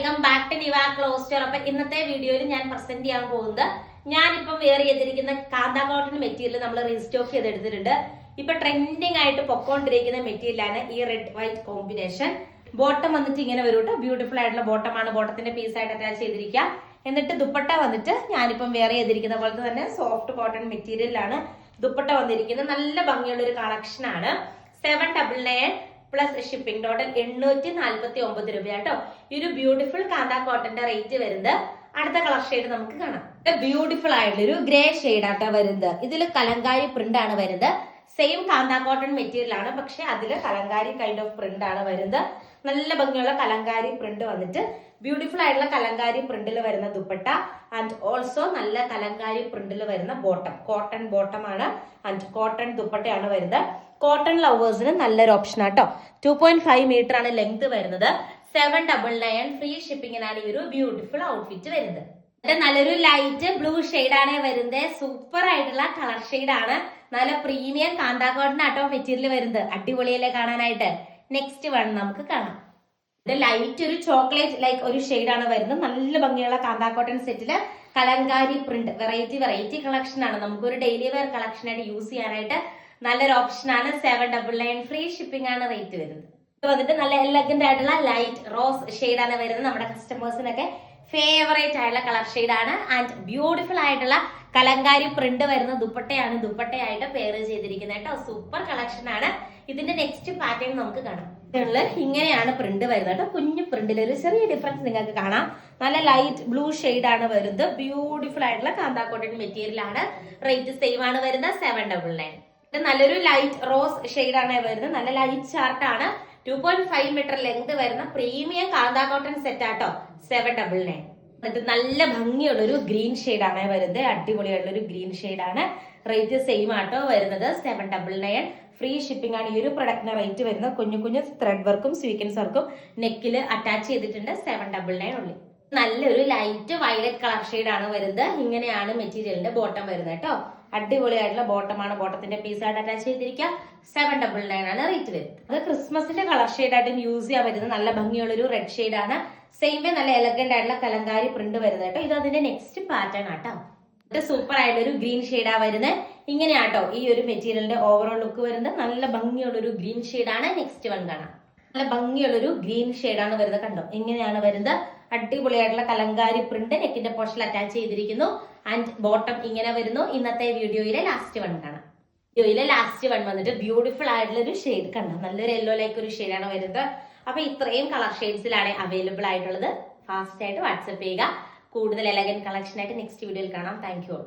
Welcome back to Niva clothes store. അപ്പൊ ഇന്നത്തെ വീഡിയോയിൽ ഞാൻ പ്രസന്റ് ചെയ്യാൻ പോകുന്നത് ഞാനിപ്പം വെയർ ചെയ്തിരിക്കുന്ന കാന്ത കോട്ടൺ മെറ്റീരിയൽ നമ്മൾ റീസ്റ്റോക്ക് ചെയ്തെടുത്തിട്ടുണ്ട്. ഇപ്പൊ ട്രെൻഡിങ് ആയിട്ട് പൊക്കോണ്ടിരിക്കുന്ന മെറ്റീരിയലാണ് ഈ റെഡ് വൈറ്റ് കോമ്പിനേഷൻ ബോട്ടം വന്നിട്ട് ഇങ്ങനെ വരും കേട്ടോ ബ്യൂട്ടിഫുൾ ആയിട്ടുള്ള ബോട്ടമാണ് ബോട്ടത്തിന്റെ പീസ് ആയിട്ട് അറ്റാച്ച് ചെയ്തിരിക്കുക. എന്നിട്ട് ദുപ്പട്ട വന്നിട്ട് ഞാനിപ്പം വെയർ ചെയ്തിരിക്കുന്ന പോലത്തെ തന്നെ സോഫ്റ്റ് കോട്ടൺ മെറ്റീരിയലാണ് ദുപ്പട്ട വന്നിരിക്കുന്നത്. നല്ല ഭംഗിയുള്ള ഒരു കളക്ഷൻ ആണ്. Seven double nine plus shipping total എണ്ണൂറ്റി നാല്പത്തി ഒമ്പത് രൂപ കേട്ടോ ഈ ഒരു ബ്യൂട്ടിഫുൾ കാന്ത കോട്ടന്റെ റേറ്റ് വരുന്നത് അടുത്ത കളർ ഷെയ്ഡ് നമുക്ക് കാണാം. ബ്യൂട്ടിഫുൾ ആയിട്ടുള്ള ഒരു ഗ്രേ ഷെയ്ഡ് ആട്ടോ വരുന്നത്. ഇതിൽ കലങ്കാരി പ്രിന്റ് ആണ് വരുന്നത്. സെയിം കാന്ത കോട്ടൺ മെറ്റീരിയൽ ആണ്. പക്ഷെ അതിൽ കലങ്കാരി കൈൻഡ് ഓഫ് പ്രിന്റ് ആണ് വരുന്നത്. നല്ല ഭംഗിയുള്ള കലങ്കാരി പ്രിന്റ് വന്നിട്ട് ബ്യൂട്ടിഫുൾ ആയിട്ടുള്ള കലങ്കാരി പ്രിന്റിൽ വരുന്ന ദുപ്പട്ട ആൻഡ് ഓൾസോ നല്ല കലങ്കാരി പ്രിന്റിൽ വരുന്ന ബോട്ടം കോട്ടൺ ബോട്ടം ആണ് ആൻഡ് കോട്ടൺ ദുപ്പട്ടയാണ് വരുന്നത്. കോട്ടൺ ലവേഴ്സിന് നല്ലൊരു ഓപ്ഷൻ ആട്ടോ. ടു പോയിന്റ് ഫൈവ് മീറ്റർ ആണ് ലെങ്ത് വരുന്നത്. സെവൻ ഡബിൾ നയൻ ഫ്രീ ഷിപ്പിങ്ങിനാണ് ഈ ഒരു ബ്യൂട്ടിഫുൾ ഔട്ട്ഫിറ്റ് വരുന്നത്. നല്ലൊരു ലൈറ്റ് ബ്ലൂ ആണ് വരുന്നത് സൂപ്പർ ആയിട്ടുള്ള കളർ ആണ്. നല്ല പ്രീമിയം കാന്താ കോട്ടൺ ആട്ടോ മെറ്റീരിയൽ വരുന്നത്. അടിപൊളിയല്ലേ കാണാനായിട്ട്? നെക്സ്റ്റ് വൺ നമുക്ക് കാണാം. ഇത് ലൈറ്റ് ഒരു ചോക്ലേറ്റ് ലൈക്ക് ഒരു ആണ് വരുന്നത്. നല്ല ഭംഗിയുള്ള കാന്താ കോട്ടൺ സെറ്റിൽ kalamkari print variety variety collection ആണ്. നമുക്ക് ഒരു ഡെയിലി വെയർ കളക്ഷൻ ആയിട്ട് യൂസ് ചെയ്യാനായിട്ട് നല്ലൊരു ഓപ്ഷൻ ആണ്. Seven double nine free shipping ആണ് റേറ്റ് വരുന്നത്. വന്നിട്ട് നല്ല എലഗന്റ് ആയിട്ടുള്ള ലൈറ്റ് റോസ് ആണ് വരുന്നത് നമ്മുടെ കസ്റ്റമേഴ്സിനൊക്കെ ഫേവറേറ്റ് ആയിട്ടുള്ള കളർ ആണ്. ആൻഡ് ബ്യൂട്ടിഫുൾ ആയിട്ടുള്ള കലങ്കാരി പ്രിന്റ് വരുന്ന ദുപ്പട്ടയാണ് ദുപ്പട്ടയായിട്ട് പെയർ ചെയ്തിരിക്കുന്നത് കേട്ടോ. സൂപ്പർ കളക്ഷൻ ആണ്. ഇതിന്റെ നെക്സ്റ്റ് പാറ്റേൺ നമുക്ക് കാണാം. ഇങ്ങനെയാണ് പ്രിന്റ് വരുന്നത് കേട്ടോ. കുഞ്ഞു പ്രിന്റിൽ ഒരു ചെറിയ ഡിഫറൻസ് നിങ്ങൾക്ക് കാണാം. നല്ല ലൈറ്റ് ബ്ലൂ ആണ് വരുന്നത്. ബ്യൂട്ടിഫുൾ ആയിട്ടുള്ള കാന്താ കോട്ടൺ മെറ്റീരിയൽ ആണ്. റേറ്റ് സെയിം ആണ് വരുന്നത്. സെവൻ ഡബിൾ നയൻ നല്ലൊരു ലൈറ്റ് റോസ് ആണ് വരുന്നത്. നല്ല light ചാർട്ടാണ് two point five metre length വരുന്ന പ്രീമിയം കാന്താ കോട്ടൺ സെറ്റ് ആട്ടോ. സെവൻ ഡബിൾ നയൻ എന്നിട്ട് നല്ല ഭംഗിയുള്ള ഒരു ഗ്രീൻ ആണ് വരുന്നത്. അടിപൊളിയായിട്ടുള്ള ഒരു ഗ്രീൻ ആണ്. റേറ്റ് സെയിം ആട്ടോ വരുന്നത്. Seven double nine free shipping ആണ് ഈ ഒരു പ്രൊഡക്റ്റിന് റേറ്റ് വരുന്നത്. കുഞ്ഞു കുഞ്ഞു ത്രെഡ് വർക്കും സ്വീക്കൻസ് വർക്കും നെക്കിൽ അറ്റാച്ച് ചെയ്തിട്ടുണ്ട്. സെവൻ ഡബിൾ നയൻ ഉള്ളി നല്ലൊരു ലൈറ്റ് വയലറ്റ് കളർ ആണ് വരുന്നത്. ഇങ്ങനെയാണ് മെറ്റീരിയലിന്റെ ബോട്ടം വരുന്നത് കേട്ടോ. അടിപൊളിയായിട്ടുള്ള ബോട്ടമാണ് ബോട്ടത്തിന്റെ പീസ് ആയിട്ട് അറ്റാച്ച് ചെയ്തിരിക്കുക. സെവൻ ഡബിൾ നയൻ ആണ് റേറ്റ് വരുന്നത് അത് ക്രിസ്മസിന്റെ കളർ ഷെയ്ഡായിട്ടും യൂസ് ചെയ്യാൻ പറ്റുന്ന നല്ല ഭംഗിയുള്ള ഒരു റെഡ് ആണ്. സെയിം നല്ല എലഗന്റ് ആയിട്ടുള്ള കലങ്കാരി പ്രിന്റ് വരുന്നത് കേട്ടോ. ഇത് അതിന്റെ നെക്സ്റ്റ് പാറ്റേൺ ആട്ടോ സൂപ്പർ ആയിട്ടുള്ള ഒരു ഗ്രീൻ ഷെയ്ഡാ വരുന്നത്. ഇങ്ങനെയാട്ടോ ഈ ഒരു മെറ്റീരിയലിന്റെ ഓവറോൾ ലുക്ക് വരുന്നത്. നല്ല ഭംഗിയുള്ള ഒരു ഗ്രീൻ ഷെയ്ഡാണ് നെക്സ്റ്റ് വൺ കാണാം. നല്ല ഭംഗിയുള്ള ഒരു ഗ്രീൻ ആണ് വരുന്നത് കണ്ടോ? ഇങ്ങനെയാണ് വരുന്നത്. അടിപൊളിയായിട്ടുള്ള കലങ്കാരി പ്രിന്റ് നെക്കിന്റെ പോർഷൻ അറ്റാച്ച് ചെയ്തിരിക്കുന്നു. ആൻഡ് ബോട്ടം ഇങ്ങനെ വരുന്നു. ഇന്നത്തെ വീഡിയോയിലെ ലാസ്റ്റ് വൺ കാണാം വീഡിയോയിലെ ലാസ്റ്റ് വൺ വന്നിട്ട് ബ്യൂട്ടിഫുൾ ആയിട്ടുള്ള ഒരു ഷെയ്ഡ് കണ്ടോ? നല്ലൊരു യെല്ലോ ലൈക്ക് ഒരു ഷെയ്ഡാണ് വരുന്നത്. അപ്പൊ ഇത്രയും കളർ ഷെയ്ഡ്സിലാണ് അവൈലബിൾ ആയിട്ടുള്ളത്. ഫാസ്റ്റ് ആയിട്ട് വാട്സപ്പ് ചെയ്യുക. കൂടുതൽ എലഗൻ കളക്ഷൻ ആയിട്ട് നെക്സ്റ്റ് വീഡിയോയിൽ കാണാം. Thank you